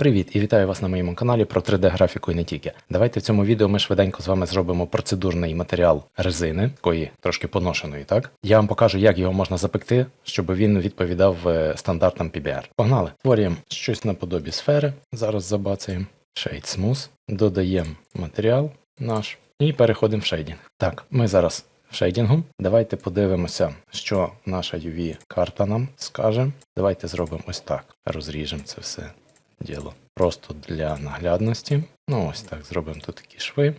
Привіт і вітаю вас на моєму каналі про 3D-графіку і не тільки. Давайте в цьому відео ми швиденько з вами зробимо процедурний матеріал резини, такої трошки поношеної, так? Я вам покажу, як його можна запекти, щоб він відповідав е, стандартам PBR. Погнали! Створюємо щось наподобі сфери. Зараз забацаємо. Shade Smooth. Додаємо матеріал наш і переходимо в шейдінг. Так, ми зараз в шейдінгу. Давайте подивимося, що наша UV-карта нам скаже. Давайте зробимо ось так. Розріжемо це все діло. Просто для наглядності. Ну, ось так, зробимо тут такі шви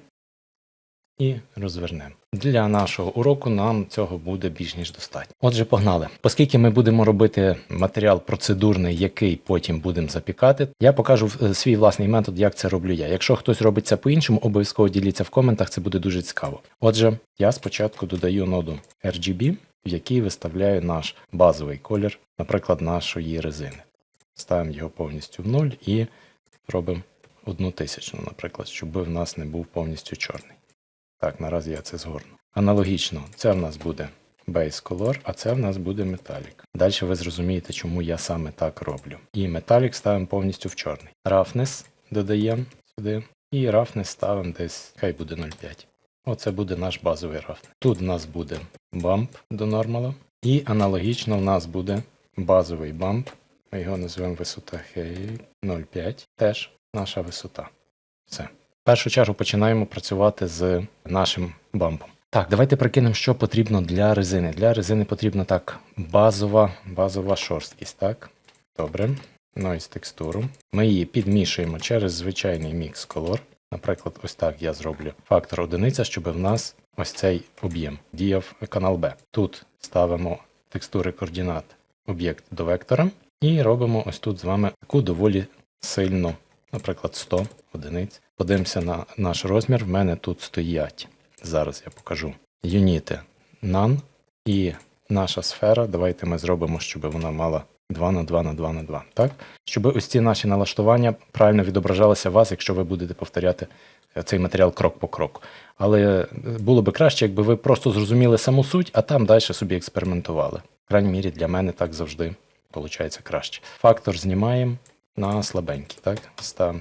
і розвернемо. Для нашого уроку нам цього буде більш ніж достатньо. Отже, погнали. Оскільки ми будемо робити матеріал процедурний, який потім будемо запікати, я покажу е, свій власний метод, як це роблю я. Якщо хтось робить це по-іншому, обов'язково діліться в коментах, це буде дуже цікаво. Отже, я спочатку додаю ноду RGB, в якій виставляю наш базовий колір, наприклад, нашої резини. Ставимо його повністю в нуль і робимо одну тисячну, наприклад, щоб в нас не був повністю чорний. Так, наразі я це згорну. Аналогічно, це в нас буде Base Color, а це в нас буде Metallic. Далі ви зрозумієте, чому я саме так роблю. І Metallic ставимо повністю в чорний. Roughness додаємо сюди. І roughness ставимо десь, хай буде 0,5. Оце буде наш базовий roughness. Тут в нас буде bump до нормала. І аналогічно в нас буде базовий bump. Ми його назвемо висота Хей 0,5. Теж наша висота. Все. В першу чергу починаємо працювати з нашим бампом. Так, давайте прикинемо, що потрібно для резини. Для резини потрібна так базова, базова шорсткість. Так, добре. Noise текстуру. Ми її підмішуємо через звичайний мікс колор. Наприклад, ось так я зроблю фактор одиниця, щоб в нас ось цей об'єм діяв канал B. Тут ставимо текстури координат об'єкт до вектора і робимо ось тут з вами таку доволі сильну, наприклад, 100 одиниць. Подивимося на наш розмір. В мене тут стоять. Зараз я покажу. Юніти none і наша сфера. Давайте ми зробимо, щоб вона мала 2 на 2 на 2 на 2. Так? Щоб ось ці наші налаштування правильно відображалися вас, якщо ви будете повторяти е, цей матеріал крок по кроку. Але е, було би краще, якби ви просто зрозуміли саму суть, а там далі собі експериментували. В крайній мірі для мене так завжди виходить краще. Фактор знімаємо на слабенький, так? Ставимо.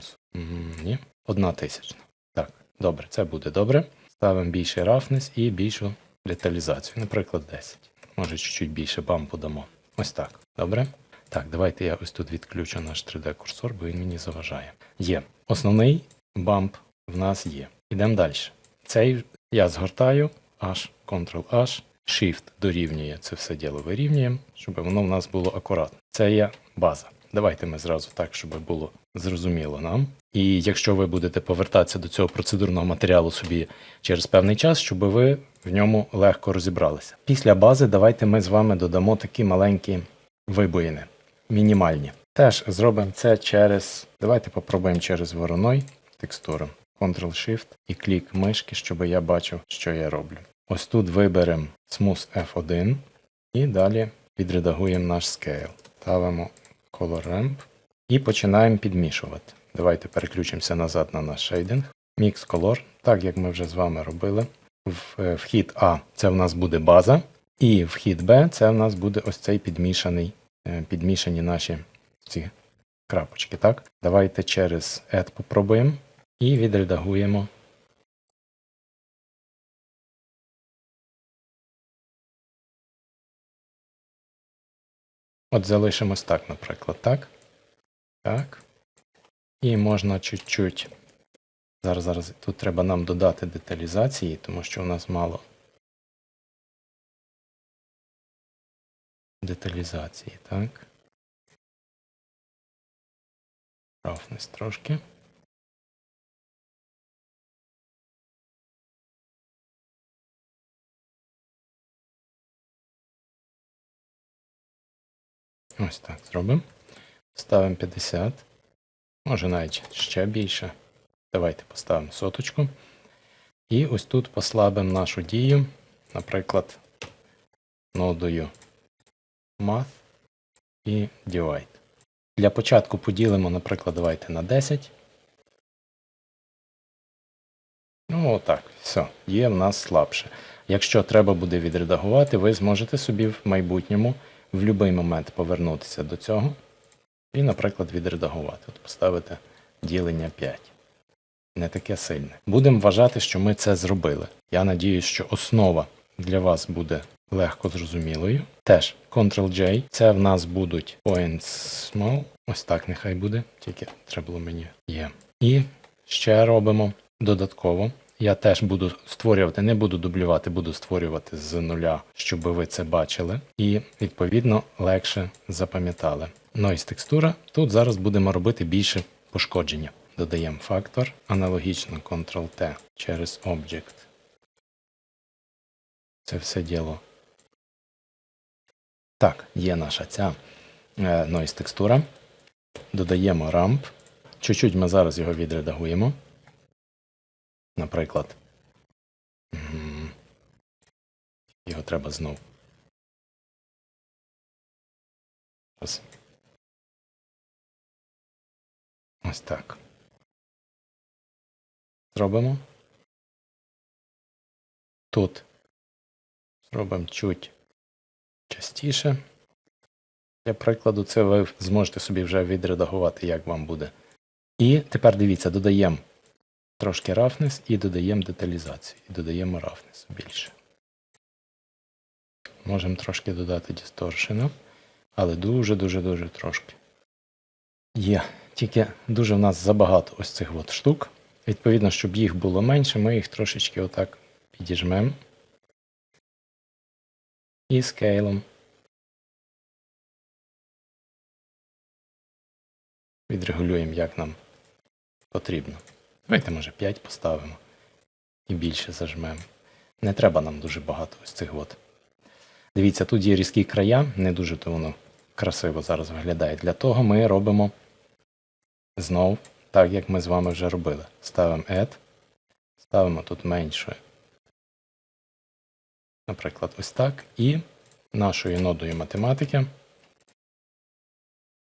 Ні. Одна тисячна. Так, добре, це буде добре. Ставимо більший рафнес і більшу деталізацію. Наприклад, 10. Може, чуть-чуть більше бампу дамо. Ось так. Добре? Так, давайте я ось тут відключу наш 3D-курсор, бо він мені заважає. Є. Основний бамп в нас є. Ідемо далі. Цей я згортаю, H, Ctrl-H, Shift дорівнює це все діло вирівнюємо, щоб воно в нас було акуратно. Це є база. Давайте ми зразу так, щоб було зрозуміло нам. І якщо ви будете повертатися до цього процедурного матеріалу собі через певний час, щоб ви в ньому легко розібралися. Після бази давайте ми з вами додамо такі маленькі вибоїни, мінімальні. Теж зробимо це через. Давайте попробуємо через вороной текстуру. Ctrl-Shift і клік мишки, щоб я бачив, що я роблю. Ось тут виберемо Smooth F1 і далі відредагуємо наш scale. Ставимо Color Ramp і починаємо підмішувати. Давайте переключимося назад на наш шейдинг. Mix Color, так як ми вже з вами робили. Е, Вхід А це в нас буде база, і вхід Б це в нас буде ось цей підмішаний, е, підмішані наші ці крапочки. Так? Давайте через Add попробуємо і відредагуємо. От залишимось так, наприклад, так. Так. І можна чуть-чуть. Зараз, зараз тут треба нам додати деталізації, тому що у нас мало деталізації, так. Рафнес трошки. Ось так зробимо. Ставимо 50. Може навіть ще більше. Давайте поставимо соточку. І ось тут послабимо нашу дію, наприклад, нодою Math і Divide. Для початку поділимо, наприклад, давайте на 10. Ну, отак, все, є в нас слабше. Якщо треба буде відредагувати, ви зможете собі в майбутньому в будь-який момент повернутися до цього І, наприклад, відредагувати. От поставити ділення 5. Не таке сильне. Будемо вважати, що ми це зробили. Я надіюсь, що основа для вас буде легко зрозумілою. Теж Ctrl-J. Це в нас будуть points small. Ось так нехай буде, тільки треба було мені є. І ще робимо додатково. Я теж буду створювати, не буду дублювати, буду створювати з нуля, щоб ви це бачили. І відповідно легше запам'ятали. Noise текстура. Тут зараз будемо робити більше пошкодження. Додаємо фактор, аналогічно Ctrl-T через Object. Це все діло. Так, є наша ця е, noise текстура. Додаємо рамп. Чуть-чуть ми зараз його відредагуємо. Наприклад. Його треба знов. Ось. Ось так. Зробимо. Тут зробимо чуть частіше. Для прикладу, це ви зможете собі вже відредагувати, як вам буде. І тепер дивіться, додаємо трошки roughness і додаємо деталізацію. І додаємо roughness більше. Можемо трошки додати distortion, але дуже-дуже-дуже трошки. Є. Тільки дуже в нас забагато ось цих от штук. Відповідно, щоб їх було менше, ми їх трошечки отак підіжмемо. І скейлом. Відрегулюємо, як нам потрібно. Давайте, може, 5 поставимо і більше зажмемо. Не треба нам дуже багато ось цих от. Дивіться, тут є різкі края, не дуже то воно красиво зараз виглядає. Для того ми робимо знов, так як ми з вами вже робили. Ставимо Add, ставимо тут менше. Наприклад, ось так. І нашою нодою математики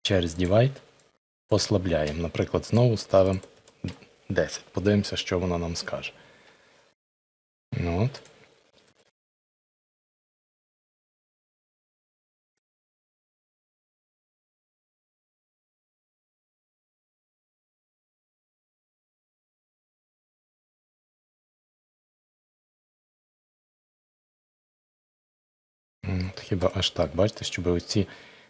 через Divide послабляємо. Наприклад, знову ставимо 10. Подивимося, що вона нам скаже. Ну от. Хіба аж так, бачите, щоб оці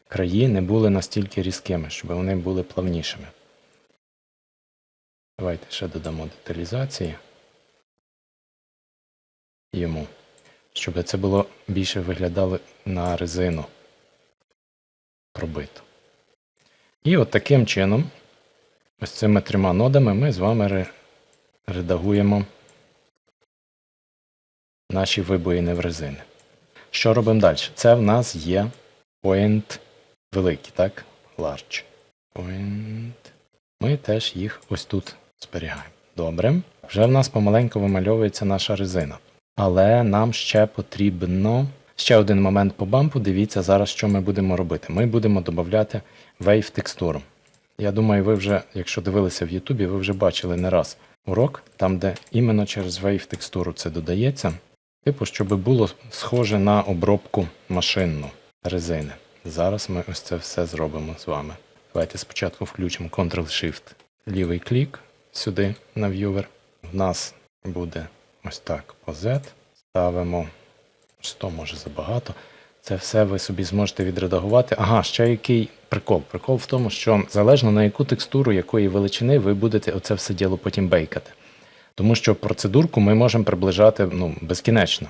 краї не були настільки різкими, щоб вони були плавнішими. Давайте ще додамо деталізації йому, щоб це було більше виглядало на резину пробито. І от таким чином, ось цими трьома нодами ми з вами редагуємо наші вибоїни в резини. Що робимо далі? Це в нас є point великий, так? Large. Point. Ми теж їх ось тут зберігаємо. Добре. Вже в нас помаленьку вимальовується наша резина. Але нам ще потрібно ще один момент по бампу. Дивіться зараз, що ми будемо робити. Ми будемо додати wave текстуру. Я думаю, ви вже, якщо дивилися в Ютубі, ви вже бачили не раз урок, там, де іменно через wave текстуру це додається. Типу, щоб було схоже на обробку машинну резини. Зараз ми ось це все зробимо з вами. Давайте спочатку включимо Ctrl-Shift, лівий клік сюди на Viewer. В нас буде ось так по Z. Ставимо 100, може забагато. Це все ви собі зможете відредагувати. Ага, ще який прикол. Прикол в тому, що залежно на яку текстуру, якої величини, ви будете оце все діло потім бейкати. Тому що процедурку ми можемо приближати ну, безкінечно.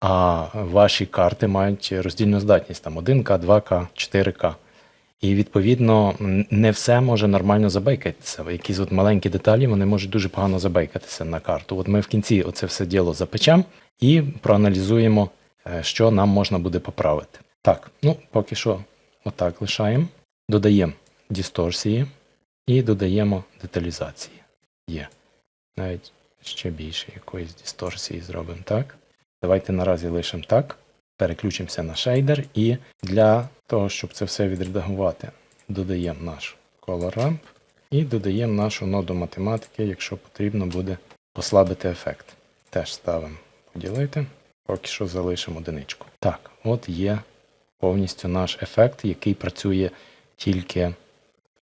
А ваші карти мають роздільну здатність там 1К, 2К, 4К. І відповідно не все може нормально забейкатися. Якісь от маленькі деталі вони можуть дуже погано забейкатися на карту. От ми в кінці оце все діло запечемо і проаналізуємо, е, що нам можна буде поправити. Так, ну поки що отак лишаємо. Додаємо дисторсії і додаємо деталізації. Є. Навіть ще більше якоїсь дисторсії зробимо так. Давайте наразі лишимо так. Переключимося на шейдер і для того, щоб це все відредагувати, додаємо наш Color Ramp і додаємо нашу ноду математики, якщо потрібно буде послабити ефект. Теж ставимо поділити, поки що залишимо одиничку. Так, от є повністю наш ефект, який працює тільки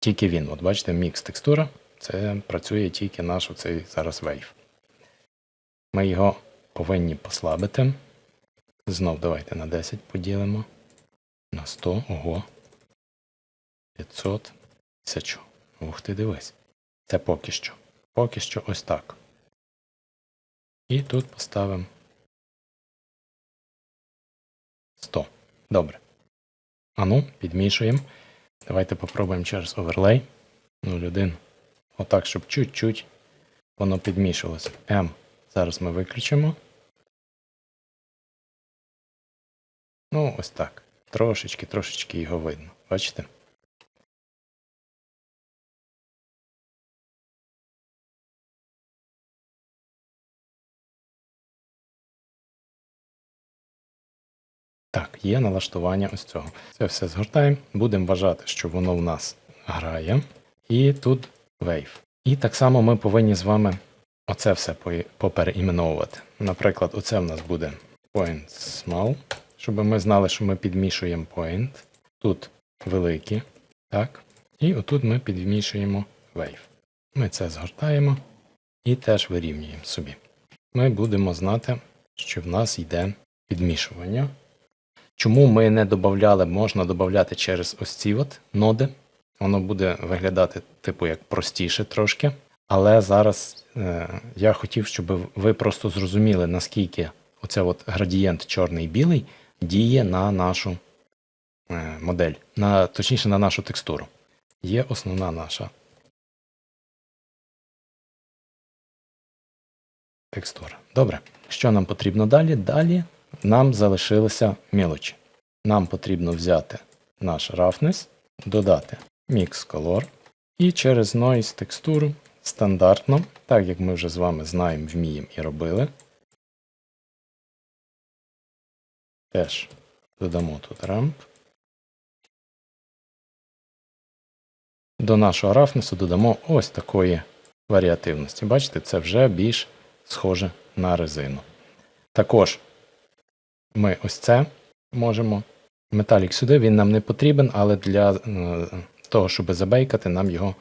Тільки він. От бачите, мікс текстура. Це працює тільки наш оцей зараз Wave. Ми його повинні послабити. Знов давайте на 10 поділимо. На 100, ого. 500, 1000. Ух ти, дивись. Це поки що. Поки що ось так. І тут поставимо 100. Добре. Ану, підмішуємо. Давайте попробуємо через оверлей. 0,1. Отак, щоб чуть-чуть воно підмішувалося. М. Зараз ми виключимо. Ну, ось так. Трошечки, трошечки його видно. Бачите? Так, є налаштування ось цього. Це все згортаємо. Будемо вважати, що воно в нас грає. І тут Wave. І так само ми повинні з вами оце все по- попереіменовувати. Наприклад, оце в нас буде point small, щоб ми знали, що ми підмішуємо point. Тут великі. Так. І отут ми підмішуємо Wave. Ми це згортаємо і теж вирівнюємо собі. Ми будемо знати, що в нас йде підмішування. Чому ми не додавали, можна додати через ось ці от ноди. Воно буде виглядати, типу, як простіше трошки. Але зараз е, я хотів, щоб ви просто зрозуміли, наскільки оце от градієнт чорний-білий діє на нашу е, модель, на, точніше на нашу текстуру. Є основна наша текстура. Добре. Що нам потрібно далі? Далі нам залишилися мілочі. Нам потрібно взяти наш roughness, додати Mix Color і через Noise текстуру стандартно, так як ми вже з вами знаємо, вміємо і робили. Теж додамо тут ramp. До нашого рафнесу додамо ось такої варіативності. Бачите, це вже більш схоже на резину. Також ми ось це можемо. Металік сюди, він нам не потрібен, але для е, того, щоб забейкати, нам його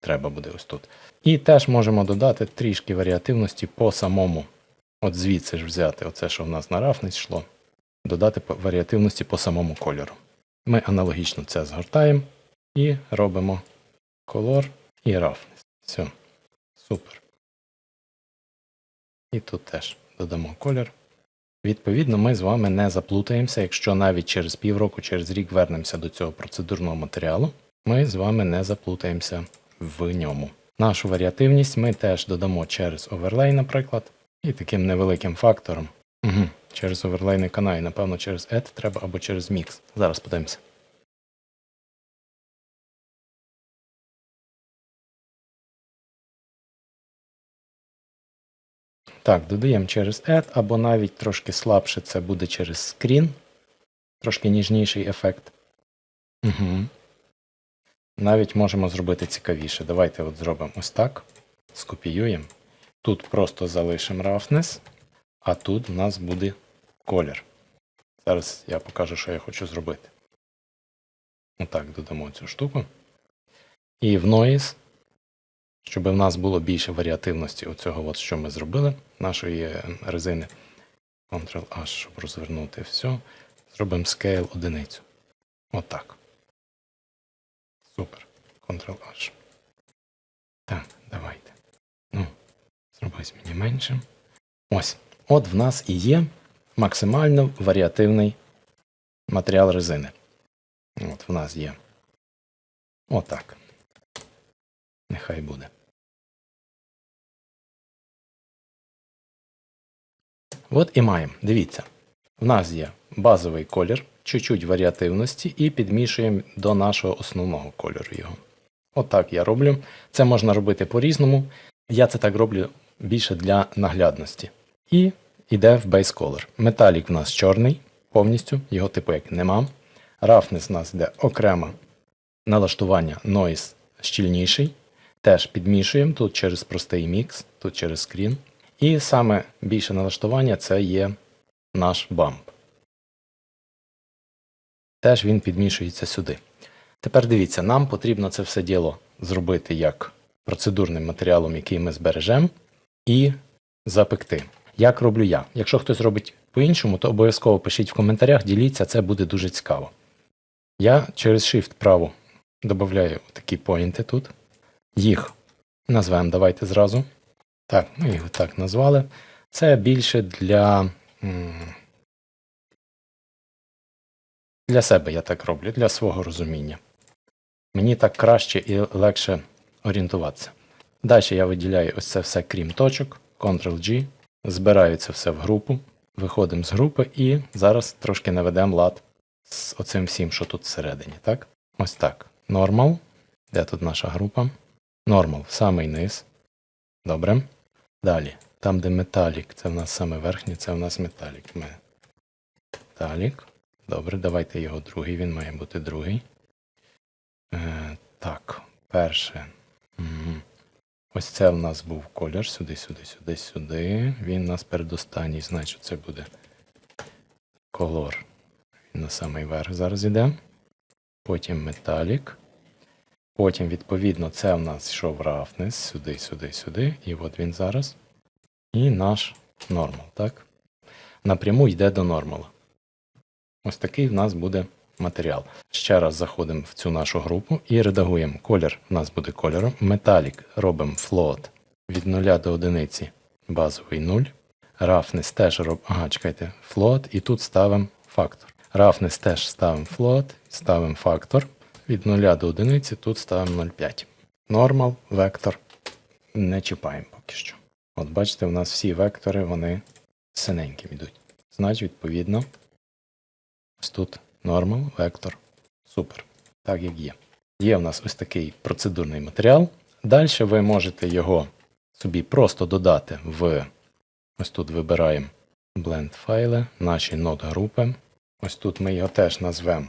треба буде ось тут. І теж можемо додати трішки варіативності по самому. От звідси ж взяти оце, що в нас на рафниць йшло, додати варіативності по самому кольору. Ми аналогічно це згортаємо і робимо колор і рафниць. Все. Супер. І тут теж додамо колір. Відповідно, ми з вами не заплутаємося, якщо навіть через півроку, через рік вернемося до цього процедурного матеріалу, ми з вами не заплутаємося в ньому. Нашу варіативність ми теж додамо через оверлей, наприклад, і таким невеликим фактором. Угу. Через оверлей не канає, напевно, через add треба або через mix. Зараз подивимося. Так, додаємо через add, або навіть трошки слабше це буде через screen. Трошки ніжніший ефект. Угу. Навіть можемо зробити цікавіше. Давайте от зробимо ось так. Скопіюємо. Тут просто залишимо roughness, а тут в нас буде колір. Зараз я покажу, що я хочу зробити. Отак додамо цю штуку. І в noise, щоб в нас було більше варіативності у цього, от, що ми зробили, нашої е, резини. Ctrl-H, щоб розвернути все. Зробимо scale одиницю. Отак. Супер. Ctrl-H. Так, давайте. Ну, зробись мені меншим. Ось. От в нас і є максимально варіативний матеріал резини. От в нас є. Отак. Нехай буде. От і маємо. Дивіться. В нас є базовий колір, чуть-чуть варіативності і підмішуємо до нашого основного кольору його. Отак я роблю. Це можна робити по-різному. Я це так роблю більше для наглядності. І йде в Base Color. Металік в нас чорний, повністю, його типу як нема. Roughness в нас йде окремо налаштування Noise щільніший. Теж підмішуємо тут через простий мікс, тут через скрін. І саме більше налаштування це є наш бамп. Теж він підмішується сюди. Тепер дивіться, нам потрібно це все діло зробити як процедурним матеріалом, який ми збережемо, і запекти. Як роблю я? Якщо хтось робить по-іншому, то обов'язково пишіть в коментарях, діліться, це буде дуже цікаво. Я через Shift право додаю такі поінти тут. Їх назвемо давайте зразу. Так, ми його так назвали. Це більше для. Для себе я так роблю, для свого розуміння. Мені так краще і легше орієнтуватися. Далі я виділяю ось це все, крім точок, Ctrl-G, збираю це все в групу, виходимо з групи і зараз трошки наведемо лад з оцим всім, що тут всередині. Так? Ось так. Normal. Де тут наша група? Normal, самий низ. Добре. Далі. Там, де металік, це в нас саме верхнє, це в нас металік. Металік. Добре, давайте його другий, він має бути другий. Е, так, перше. Ось це в нас був колір. Сюди, сюди, сюди, сюди. Він у нас передостанній, значить це буде колор. Він на самий верх зараз іде. Потім металік. Потім, відповідно, це в нас йшов рафнес, сюди, сюди, сюди. І от він зараз. І наш нормал, так? Напряму йде до нормала. Ось такий в нас буде матеріал. Ще раз заходимо в цю нашу групу і редагуємо. Колір у нас буде кольором. Металік робимо float від 0 до 1, базовий 0. Roughness теж робимо. Ага, чекайте, float, і тут ставимо фактор. Roughness теж ставимо float, ставимо фактор. Від 0 до 1, тут ставимо 0,5. Normal, вектор не чіпаємо поки що. От бачите, у нас всі вектори вони синеньким йдуть. Значить, відповідно, ось тут нормал, вектор. Супер. Так як є. Є в нас ось такий процедурний матеріал. Далі ви можете його собі просто додати в ось тут вибираємо blend файли, наші нод групи. Ось тут ми його теж назвемо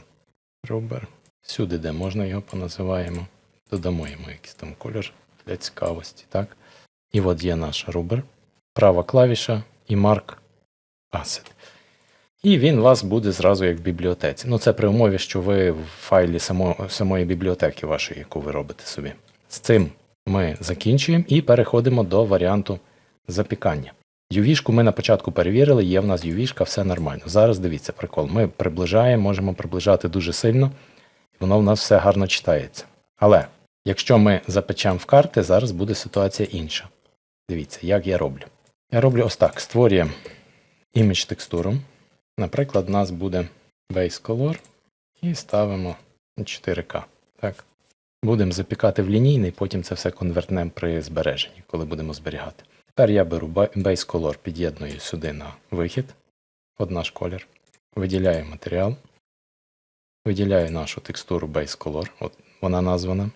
Rubber. Всюди, де можна його поназиваємо. Додамо йому якийсь там колір для цікавості. так? І от є наш рубер, права клавіша і Mark Asset. І він у вас буде зразу як в бібліотеці. Ну, це при умові, що ви в файлі само, самої бібліотеки вашої, яку ви робите собі. З цим ми закінчуємо і переходимо до варіанту запікання. UV-шку ми на початку перевірили, є в нас UV-шка, все нормально. Зараз дивіться, прикол. Ми приближаємо, можемо приближати дуже сильно, воно в нас все гарно читається. Але якщо ми запечемо в карти, зараз буде ситуація інша. Дивіться, як я роблю. Я роблю ось так: створюємо імідж текстуру. Наприклад, у нас буде Base Color і ставимо 4К. Так. Будемо запікати в лінійний, потім це все конвертнемо при збереженні, коли будемо зберігати. Тепер я беру Base Color, під'єдную сюди на вихід, от наш колір, виділяю матеріал, виділяю нашу текстуру Base Color, от вона названа.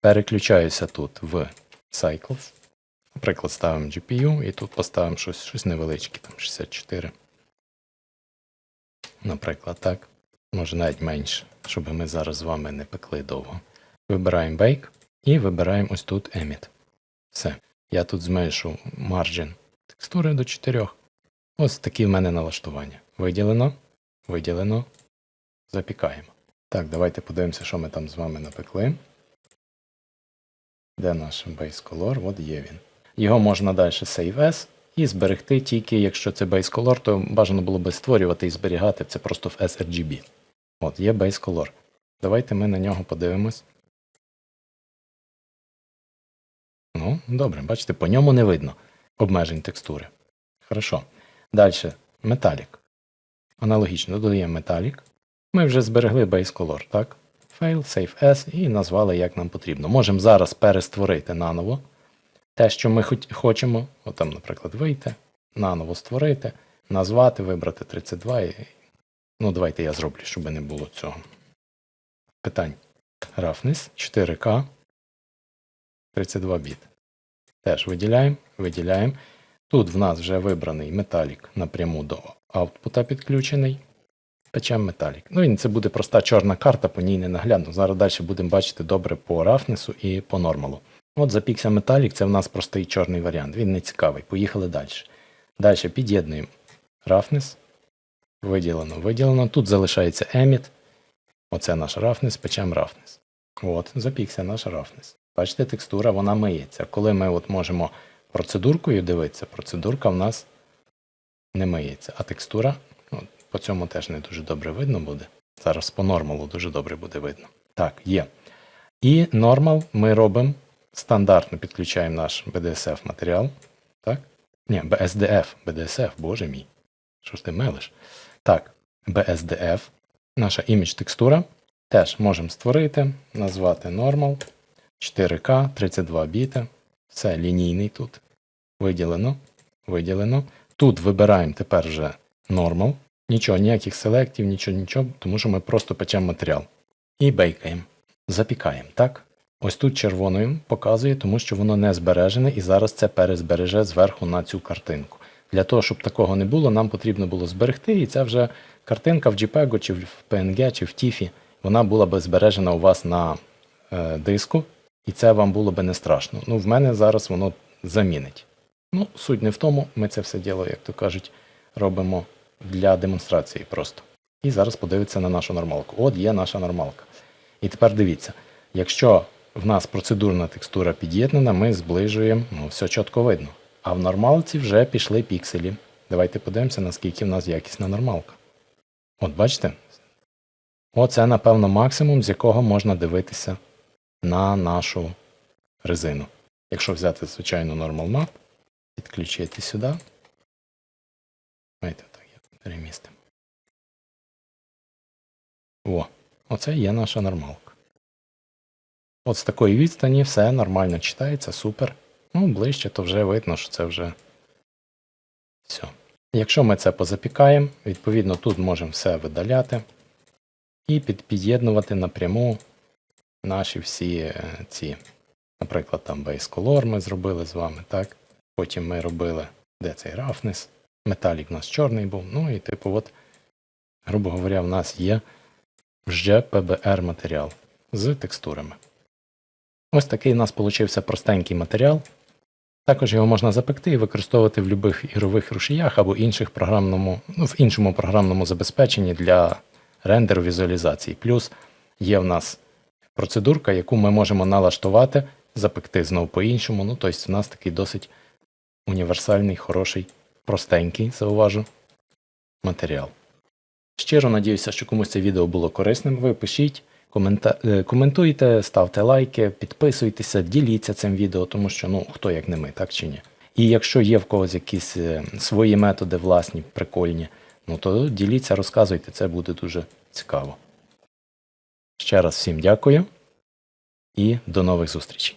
Переключаюся тут в Cycles. Наприклад, ставимо GPU і тут поставимо щось, щось невеличке, там 64. Наприклад, так. Може навіть менше, щоб ми зараз з вами не пекли довго. Вибираємо Bake і вибираємо ось тут Emit. Все. Я тут зменшу марджин текстури до 4. Ось такі в мене налаштування. Виділено, виділено, запікаємо. Так, давайте подивимося, що ми там з вами напекли. Де наш Base Color? От є він. Його можна далі Save As і зберегти тільки, якщо це Base Color, то бажано було би створювати і зберігати це просто в sRGB. От, є Base Color. Давайте ми на нього подивимось. Ну, добре, бачите, по ньому не видно обмежень текстури. Хорошо. Далі металік. Аналогічно додаємо металік. Ми вже зберегли Base Color, так? Файл, Save As і назвали як нам потрібно. Можемо зараз перестворити наново те, що ми хоч- хочемо. От там, наприклад, вийти, наново створити, назвати, вибрати 32. І... Ну, давайте я зроблю, щоб не було цього. Питань. Roughness 4К 32 біт. Теж виділяємо, виділяємо. Тут в нас вже вибраний металік напряму до аутпута підключений. Печемо металік. Ну і це буде проста чорна карта, по ній не наглядно. Зараз далі будемо бачити добре по рафнесу і по нормалу. От запікся металік, це в нас простий чорний варіант. Він не цікавий. Поїхали далі. Далі під'єднуємо рафнес. Виділено, виділено. Тут залишається еміт. Оце наш рафнес, печем рафнес. От, запікся наш рафнес. Бачите, текстура вона миється. Коли ми от можемо процедуркою дивитися, процедурка в нас не миється, а текстура ну, по цьому теж не дуже добре видно буде. Зараз по нормалу дуже добре буде видно. Так, є. І нормал ми робимо стандартно підключаємо наш BDSF матеріал. Так? Ні, BSDF, BDSF, боже мій. Що ж ти мелиш? Так, BSDF, наша імідж текстура. Теж можемо створити, назвати Normal, 4К, 32 біти. Все лінійний тут. Виділено. Виділено. Тут вибираємо тепер вже Normal. Нічого, ніяких селектів, нічого, нічого, тому що ми просто печемо матеріал. І бейкаємо. Запікаємо, так? Ось тут червоною показує, тому що воно не збережене і зараз це перезбереже зверху на цю картинку. Для того, щоб такого не було, нам потрібно було зберегти, і це вже картинка в JPEG, чи в PNG, чи в TIFF, вона була би збережена у вас на е, диску, і це вам було би не страшно. Ну, в мене зараз воно замінить. Ну, суть не в тому, ми це все діло, як то кажуть, робимо для демонстрації просто. І зараз подивиться на нашу нормалку. От є наша нормалка. І тепер дивіться, якщо в нас процедурна текстура під'єднана, ми зближуємо, ну, все чітко видно. А в нормалці вже пішли пікселі. Давайте подивимося, наскільки в нас якісна нормалка. От бачите? Оце, напевно, максимум, з якого можна дивитися на нашу резину. Якщо взяти, звичайно, Normal Map, підключити сюди. Давайте так, я перемістимо. О, оце є наша нормалка. От з такої відстані все нормально читається, супер. Ну, ближче, то вже видно, що це вже все. Якщо ми це позапікаємо, відповідно тут можемо все видаляти і під, під'єднувати напряму наші всі е, ці, наприклад, там Base Color ми зробили з вами, так? Потім ми робили, де цей Roughness, металік у нас чорний був. Ну і типу, от, грубо говоря, в нас є вже PBR матеріал з текстурами. Ось такий у нас получився простенький матеріал. Також його можна запекти і використовувати в будь-яких ігрових рушіях або інших програмному, ну, в іншому програмному забезпеченні для рендеру візуалізації. Плюс є в нас процедурка, яку ми можемо налаштувати, запекти знову по-іншому. Ну, тобто, в нас такий досить універсальний, хороший, простенький, зауважу, матеріал. Щиро надіюся, що комусь це відео було корисним. Ви пишіть, коментуйте, ставте лайки, підписуйтеся, діліться цим відео, тому що ну хто як не ми, так чи ні. І якщо є в когось якісь е, свої методи власні, прикольні, ну то діліться, розказуйте, це буде дуже цікаво. Ще раз всім дякую і до нових зустрічей.